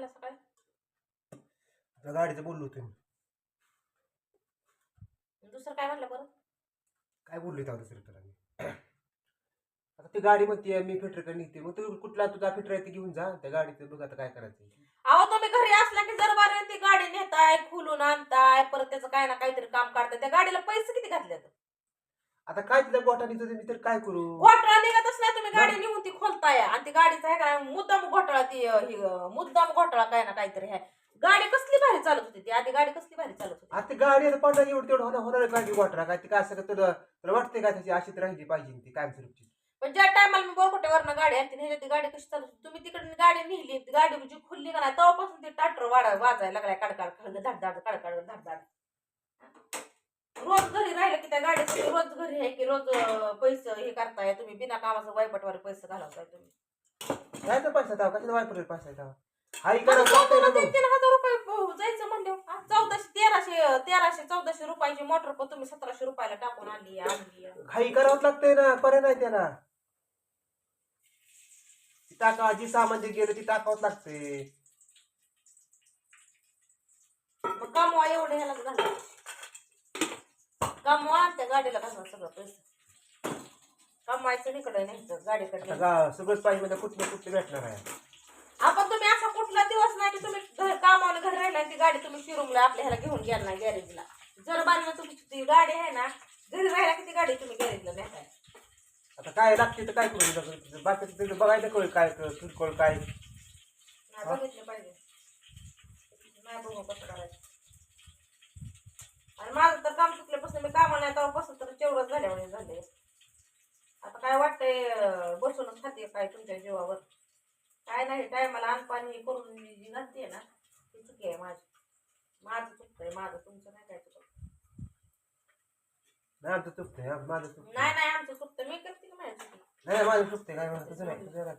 म्हणला सकाळी? त्या गाडीचं बोललो होतो मी. दुसरं काय म्हणलं बरं? काय बोललो त्या दुसरं तुला मी? आता ती गाडी म्हणते मी फिटरकडे निघते. मग तू कुठला तुझा फिटर आहे ते घेऊन जा. त्या गाडीचं बघ आता काय करायचं अहो तुम्ही घरी असला की जर बारे ती गाडी नेताय खुलून आणताय परत त्याचं काय ना काहीतरी काम काढताय त्या गाडीला पैसे किती घातले आता काय तिला गोठा निघतो मी तर काय करू? घोटाळा निघतच नाही तुम्ही गाडी निघून ती खोलताय. आणि ती गाडीचा आहे का मुद्दाम घोटाळा ती अं, ही, अं, मुद्दाम घोटाळा काय ना काहीतरी आहे. गाडी कसली भारी चालत होती ती? आधी गाडी कसली भारी चालत होती? आता ती गाडी आता पडणार एवढं तेवढं होणार होणार गाडी गोठा. काय ते काय असं का तुला तुला वाटतंय का त्याची अशीच राहिली पाहिजे ती कायमस्वरूपची पण ज्या टायमाला मी बोरकोट्यावरनं गाडी आणते ती गाडी कशी चालत होती? तुम्ही तिकडे गाडी नेली ती गाडी म्हणजे खुलली का नाही? तेव्हापासून ती टाटर वाढा वाजायला लागलाय. काडकाड खळग धाड धाड काडकाड धाड धाड रोज घरी राहिलं की त्या गाडीसाठी रोज घरी आहे की रोज पैसे हे करताय तुम्ही बिना कामाचं वायपटवारी पैसे घालवताय तुम्ही. काय तर पैसा कशाला पैसा तीन हजार रुपये जायचं म्हणले. चौदाशे तेराशे तेराशे चौदाशे रुपयाची मोटर पण तुम्ही सतराशे रुपयाला टाकून आणली आणली. घाई करावंच लागतंय ना पर्याय नाही त्याला. ती टाका जी सामान जे गेलं ती टाकावंच लागते मग कमवा एवढे ह्याला घाला कमवा त्या गाडीला घालवा सगळं पैसे. कमवायचं इकडे न्यायचं गाडीकडे गा सगळंच पाहिजे म्हणजे कुठलं कुठलं भेटणार आहे? आपण तुम्ही असा कुठला दिवस नाही की तुम्ही घर कामाला घरी राहिला आणि ती गाडी तुम्ही शिरूमला आपल्या ह्याला घेऊन गेला नाही गॅरेजला. जर बारीला तुमची ती गाडी आहे ना घरी राहिला की ती गाडी तुम्ही गॅरेजला नेताय. आता काय लागते तर काय करू? बाकी तिथं बघायचं कळ काय किरकोळ काय. नाही बघितलं पाहिजे. नाही बघू कसं करायचं आणि माझं तर काम चुकल्यापासून मी कामाला नाही तेव्हापासून तर तेवढंच झाल्यावर झाले आता काय वाटतंय बसूनच खाते काय तुमच्या जीवावर? काय नाही टायमाला अनपाणी करून जी घालते ना ती चुकी आहे माझी. माझं चुकतंय माझं तुमचं नाही काय चुकत. नाही आमचं चुकतंय हा, माझं चुकतंय. नाही नाही आमचं चुकतं मी करते ना माझ्या चुकी? नाही माझं चुकतंय काय म्हणा तुझं नाही तुझं नाही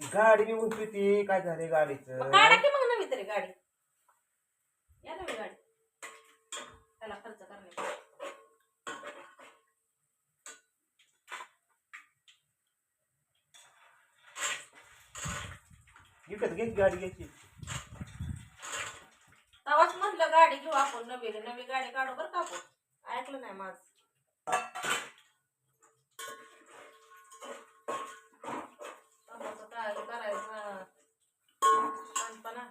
ती गाडी मी म्हणतो ती काय झाले गाडीचं? मग काढा की मग नवी तरी गाडी या नवी गाडी त्याला खर्च करण्याची विकत घ्यायची गाडी घ्यायची. तेव्हाच म्हटलं गाडी घेऊ आपण नवी नवी गाडी काढू बरं का आपण. ऐकलं नाही माझ. काय करायचं. शांतपणा.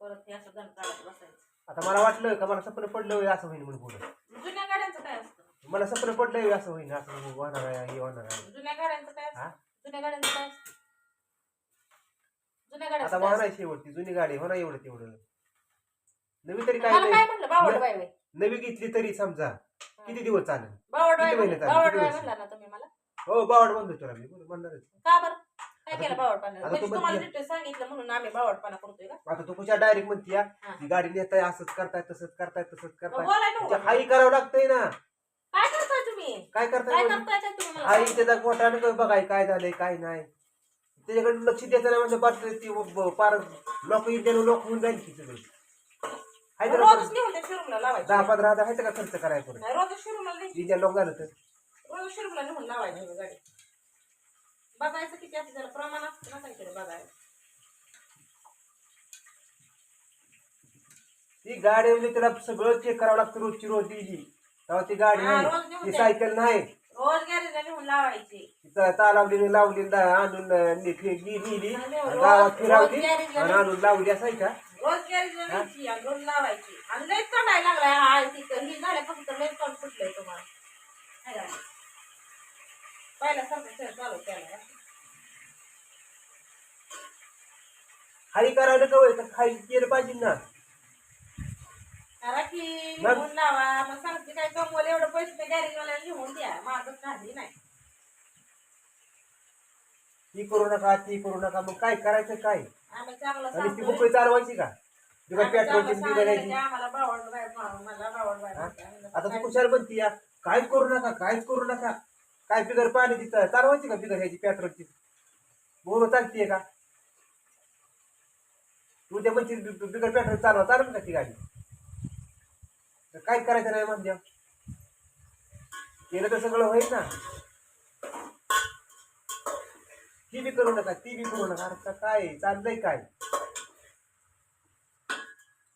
परत हे असं दण काढत बसायचं. आता मला वाटलं का मला स्वप्न पडलं होय असं होईल म्हणून पुढं. जुन्या गाड्यांचं काय असतं? मला स्वप्न पडलं होय असं होईल असं होणार आहे हे होणार आहे. जुन्या गाड्यांचं काय हा? जुन्या गाड्यांचं काय असतं? जुन्या आता? वाहनाय शेवटची जुनी गाडी होणार एवढं तेवढं. नवी तरी काय मला काय नाही म्हणलं बावड बाय बाय नवी घेतली तरी समजा किती दिवस चालेल? बावड बाय किती महिने झाले? बावड किती बाय वर्ष? म्हणला ना तुम्ही मला? हो बावड बंद तुला मी बरं म्हणणारच का बरं? काय आता केलं तू- बावडपणा आता म्हणजे तू तुम्हाला म्हणते- डिटेल सांगितलं म्हणून आम्ही बावडपणा करतोय का? आता तू कुठच्या डायरेक्ट म्हणती या हा. ती गाडी नेताय असंच करताय तसंच करताय तसंच मग करताय. बोलाय नको. म्हणजे हाई करावं लागतंय ना. काय करताय तुम्ही? काय काय करताय? करताय काय तुम्ही मला? आई सांगा. त्याचा गोठा बघाय काय झालंय काय नाही. त्याच्याकडे लक्ष द्यायचं नाही म्हणजे बस ती पार लोक इंडियन लोक होऊन जाईल की हाय तर रोजच नेऊन त्या शिरूमला लावायचं. दहा पंधरा हजार आहे का खर्च करायला परत नाही, रोजच शिरूमला नाही. इंडियन लोक झालं तर. रोज शिरूमला नेऊन लावायचं ही गाडी. बघायचं किती असं त्याला प्रमाण असतं ना काहीतरी बघायला. ती गाडी म्हणजे त्याला सगळं चेक करावं लागतं रोजची रोज दिली तेव्हा ती गाडी हा, रोज नाही नेऊन ती. सायकल नाही. रोज गॅरेजला नेऊन लावायची तिथं तालावली लावली आणून अं, नी- नी- नी- नेली. आणि आणि रोज- गावात फिरावली आणि आणून लावली असायची का रोज गॅरेजला न्यायची आणि रोज लावायची. आणि लयच चढायला लागलाय हा तिथं ही झाल्यापासून तर लयच तोंड फुटलंय तुम्हाला. हाय का? पहिल्यासारखं चालू केला खाली करायला का होय? तर खाली केलं पाहिजे ना. करा की मग? लिहून लावा. मग सांगते काय कमवलं एवढं पैसे गॅरेजवाल्याला द्या. नाही. ती करू नका ती करू नका. मग काय करायचं काय? आम्ही चांगलं आणि ती. बुकळी चालवायची का? तिला आम्ही पेट्रोलची चांगलं बिल सांगितलं भरायची की आम्हाला बावड बाय मला बावड आता तू कुशाल म्हणती या. काहीच करू नका काहीच करू नका. काय बिगर पाणी तिथं? चालवायची का बिगर ह्याची पेट्रोलची बोर चालतीये का? तू त्या म्हणते बिगर पेट्रोल चालवा चालव का ती गाडी? तर काय करायचं नाही मध्य केलं तर सगळं होईल ना. ती बी करू नका ती बी करू नका. आता काय चाललंय काय?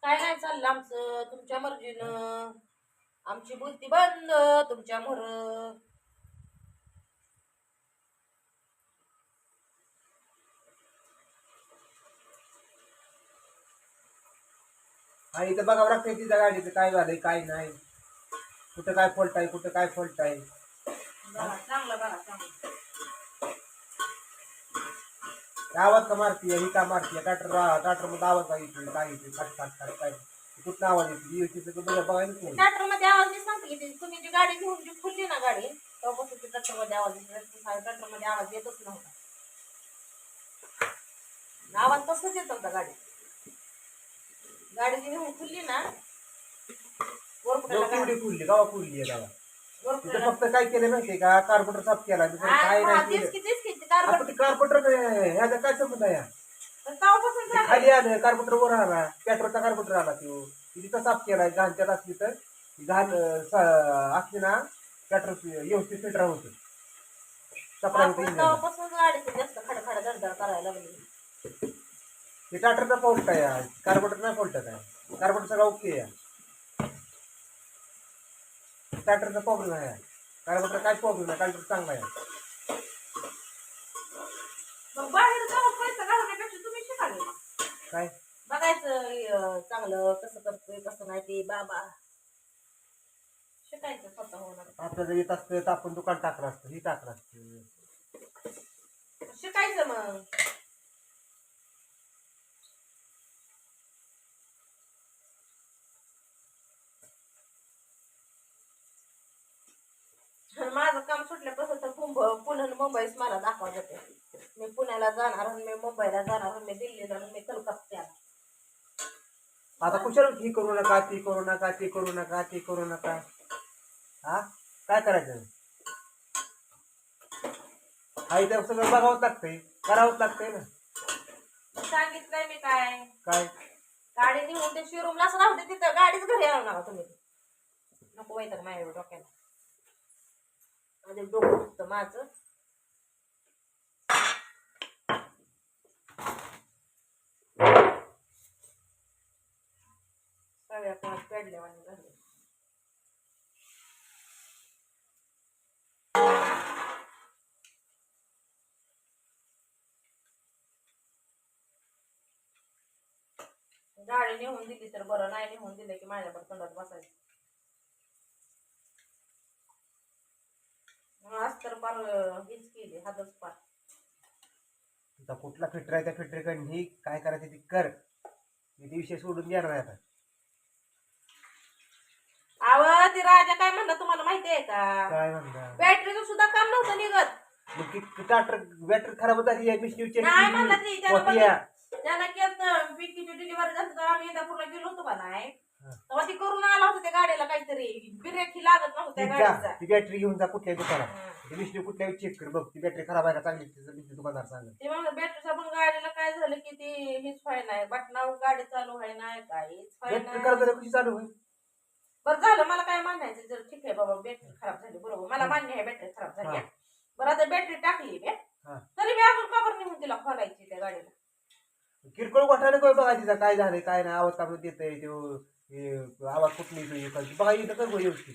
काय नाही चाललं आमचं. तुमच्या मर्जीनं. आमची बुद्धी बंद तुमच्या मोर. आणि इथं बघावं लागतंय तिच्या गाडीचं काय झालंय काय नाही. कुठं काय फॉल्ट आहे कुठं काय फॉल्ट आहे. बघा चांगलं बघा चांगलं. आवाज का मारतीये ही का मारतीये? ट्रॅक्टर ट्रॅक्टरमध्ये आवाज काय येतोय काय येतोय खट खट खट काय कुठं आवाज येतो बघायला नाही ट्रॅक्टरमध्ये आवाज मी सांगते तुम्ही जी गाडी घेऊन जी खुलली ना गाडी तेव्हापासून ती ट्रॅक्टरमध्ये आवाज ट्रॅक्टरमध्ये आवाज येतच नव्हता. आवाज तसंच येत होता गाडी गाडी जी घेऊन खुलली ना केवढी फुलली गावा फुलली आहे गावा तिथं फक्त काय केलं माहितीये का? कार्बोटर साफ केला दुसरं काय नाही केलं. की ते कार्बोटर ह्याचा काय संबंध आहे. खाली आलं कार्बोटर वर आला पेट्रोलचा कार्बोटर आला तो. तिथं साफ केलाय घाण त्यात असली तर. घाण अं, स- असली ना पेट्रोल व्यवस्थित फिल्टर होतं. सप्लाय होतं आपण गाडीचं जास्त खडखड करायला लागली. ते टाटरचा फॉल्ट आहे? कार्बोटर नाही फॉल्ट आहे. कार्बोटर सगळं ओके आहे. टाटरचा प्रॉब्लेम आहे. कार्बोटर काय प्रॉब्लेम आहे? कार्बोटर चांगला आहे. मग बाहेर जाऊन पैसा तुम्ही शिकाले. काय? बघायचं चांगलं कसं करतोय कसं नाही ते बाबा. शिकायचं स्वतः होणार आपलं जर येत असतं तर आपण दुकान टाकलं असतं ही टाकलं असतं. शिकायचं मग आणि माझं काम सुटल्यापासून तर पुणे मुंबईच मला दाखवा जाते मी पुण्याला जाणार आणि मी मुंबईला जाणार आणि मी दिल्लीला आणि मी कलकत्त्याला. आता कुशाल ही करू नका ती करू नका ती करू नका ती करू नका. हा? काय करायचं? हा इथं सगळं बघावंच लागतंय करावंच लागतंय ना. सांगितलंय मी काय. काय? गाडी निघून ते शोरूमलाच राहू दे तिथं गाडीच घरी आणू नका तुम्ही. नको वैताग माझ्या डोक्याला. म्हणजे डोकं दुखतं माझं. सगळ्या पण पेडल्यावानी झाले. गाडी नेऊन दिली तर बरं नाही नेऊन दिलं की माझ्यावर तोंडात बसायचं. आज तर पार अं, हीच केली हातच पार. आता कुठला फिटर आहे त्या फिटरकडे ही? काय करायचं ती कर. मी ते विषय सोडून देणार आहे आता? आव ते राजा काय म्हणला तुम्हाला माहिती आहे का? काय म्हणता बॅटरीचं सुद्धा काम नव्हतं निघत. मग ती टाटर बॅटरी खराब झाली आहे मिस्टीवची नाही म्हणलं ती त्याला होती त्याला केलं विकीची डिलिव्हरी झाली तर आम्ही इंदापूरला गेलो होतो का नाही. तेव्हा ती करून आला होता त्या गाडीला काहीतरी. ब्रेक ही लागत नव्हतं त्या गाडीचा. ती बॅटरी घेऊन जा कुठल्या दुकानात. ती कुठल्याही चेक कर बघ ती बॅटरी खराब आहे का चांगली तिचं मिस्टी दुकानदार सांगेल ते म्हणलं बॅटरीच्या पण गाडीला काय झालं की ती हीच व्हाय नाही. बटनावर गाडी चालू व्हाय नाही व्हाय बॅटरी नाही. झाली कशी चालू होईल? बरं झालं मला काय मानायचं जर ठीक आहे बाबा बॅटरी खराब झाली बरोबर. मला मान्य आहे बॅटरी खराब झाली. आहे. बरं आता बॅटरी टाकली हा. तरी मी अजून काबर निघून तिला खोलायची त्या गाडीला. किरकोळ गोठाने काय बघा तिचा काय झालंय काय नाही आवाज काढून देत आहे तो हे आवाज कुठली येतो कळते. बघा इथं कर व्यवस्थित.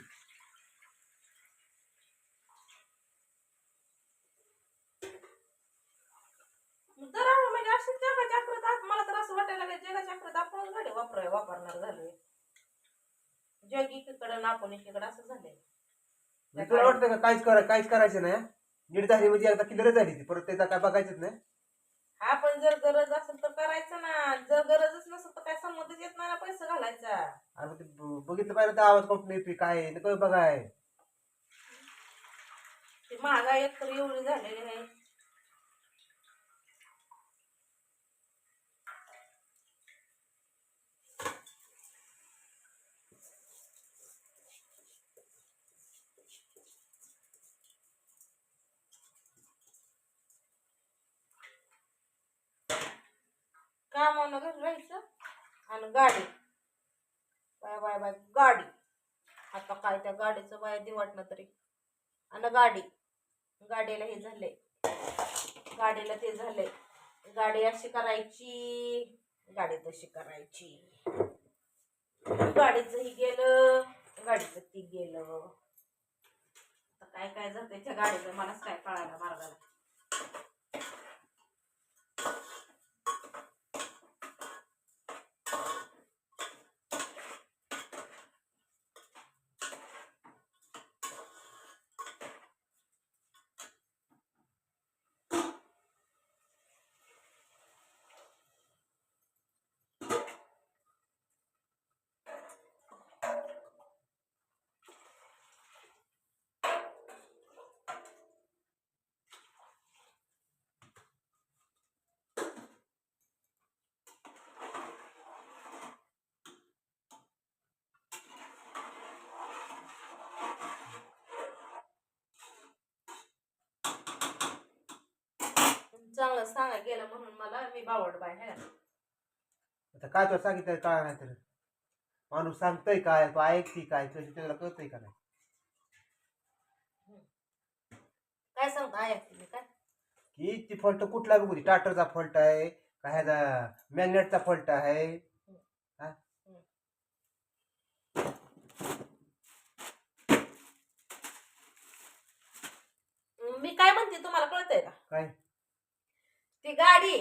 म्हणजे मला तर असं वाटायला लागलं जगाच्या अक्रत आपणच गाडी वापर वापरणार झालोय. जग एकीकडे आणि आपण एकीकडे असं झालंय. तुला वाटतं का काहीच करा काहीच करायचं नाही नीट झाली म्हणजे एकदा क्लिअर झाली ती परत त्याचा काय बघायचंच नाही? हा पण जर गरज असेल तर करायचं ना. जर गरजच नसेल तर काय संमतच येत नाही ना पैसे घालायचा. मग ते ब- बघितलं पाहिजे तर आवाज कुठून येतोय काय आहे, नको बघाय. ती महागाई एकतर एवढी झालेली आहे. कामानं घरी राहायचं आणि गाडी. बाय बाय बाय गाडी. आता काय त्या गाडीचं बाय दे वाटणं तरी. आणि गाडी. गाडीला हे झाले गाडीला ते झाले गाडी अशी करायची. गाडी तशी करायची. गाडीचंही गेलं गाडीचं ती गेलं. काय काय जाते त्या गाडीचं? मलाच काय कळायला मार्गाला. चांगलं सांगा गेलं म्हणून मला मी बावड बाय है आता काय तुला सांगितलं काय नाही तर? माणूस सांगतोय काय तो ऐकते काय तुझ्या त्याला कळतंय का नाही? काय सांगता तुम्ही काय? की ती फॉल्ट कुठला बघू टाटरचा फॉल्ट आहे का ह्याचा मॅग्नेटचा फॉल्ट आहे? हा? मी काय म्हणते तुम्हाला कळतंय का? काय? ती गाडी.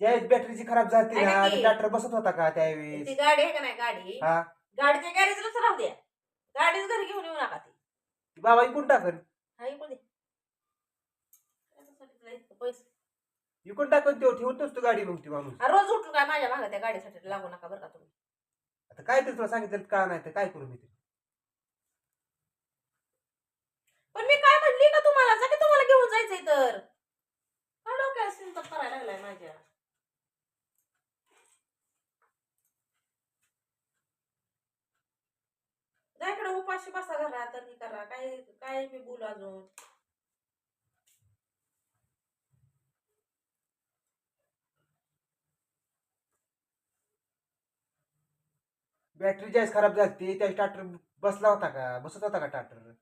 ज्यावेळेस बॅटरीची खराब झाली ना की? टाटर बसत होता का त्यावेळेस? ती गाडी आहे का नाही गाडी? हा. गाडीच्या गॅरेजलाच राहू द्या. गाडीच घरी घेऊन येऊ नका ती. बाबा इकून टाकन हा इतकं पैसे. इकून टाकन तो ठेवतोच तो गाडी मग ती माणूस. हा, रोज उठून काय माझ्या मागे त्या गाडीसाठी लागू नका बरं का तुम्ही. आता काय तरी तुला सांगितलं का नाही तर काय करू मी ते? पण मी काय म्हणली का तुम्हाला? जा की तुम्हाला घेऊन जायचंय तर. का डोक्याला चिंता करायला लागलाय माझ्या. जायकडे उपाशी बसा घरा तर मी करा. काय काय मी बोलू अजून? बॅटरी जास्त खराब झाली त्या टाटर बसला होता का? बसत होता का टाटर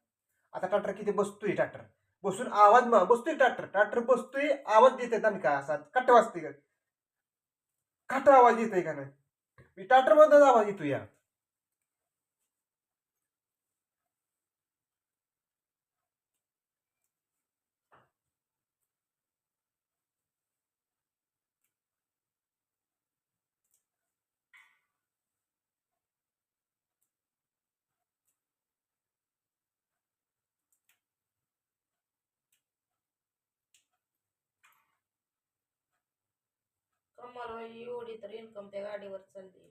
आता टाटर किती बसतोय टाटर बसून आवाज बसतोय टाटर टाटर बसतोय आवाज देते का असा कट वाजते का कट आवाज येतोय का नाही? मी टाटर मधूनच आवाज येतो या. मला एवढी तर इन्कम त्या गाडीवर चालली.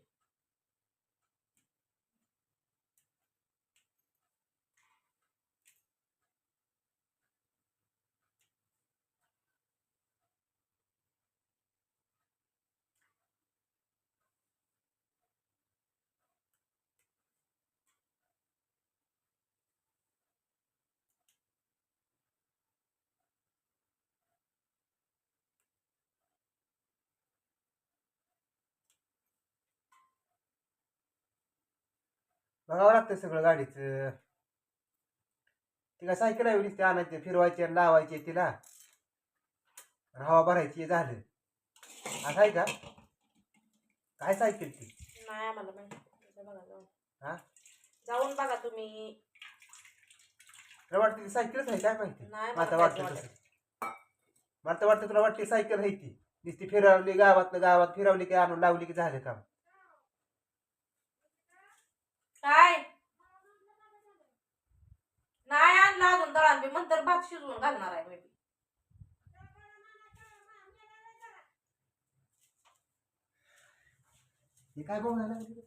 बघावं लागतं सगळं गाडीचं. ती काय सायकल आहे नुसती आणायची फिरवायची आणि लावायची तिला. आणि हवा भरायची झालं. असं आहे का? काय सायकल ती? नाही आम्हाला माहिती जा बघा जाऊन. हा? जाऊन बघा तुम्ही. तुला वाटतं ती सायकलच आहे काय माहिती? नाही मला वाटतं काहीच तसं. मला तर वाटतं तुला वाटते सायकल आहे ती. नुसती फिरवली गावात गावात फिरवली की आणून लावली की झालं काम. काय नाही आणलं अजून दळण बी नंतर भात शिजवून घालणार आहे मी बी. हे काय बोलायला लागली?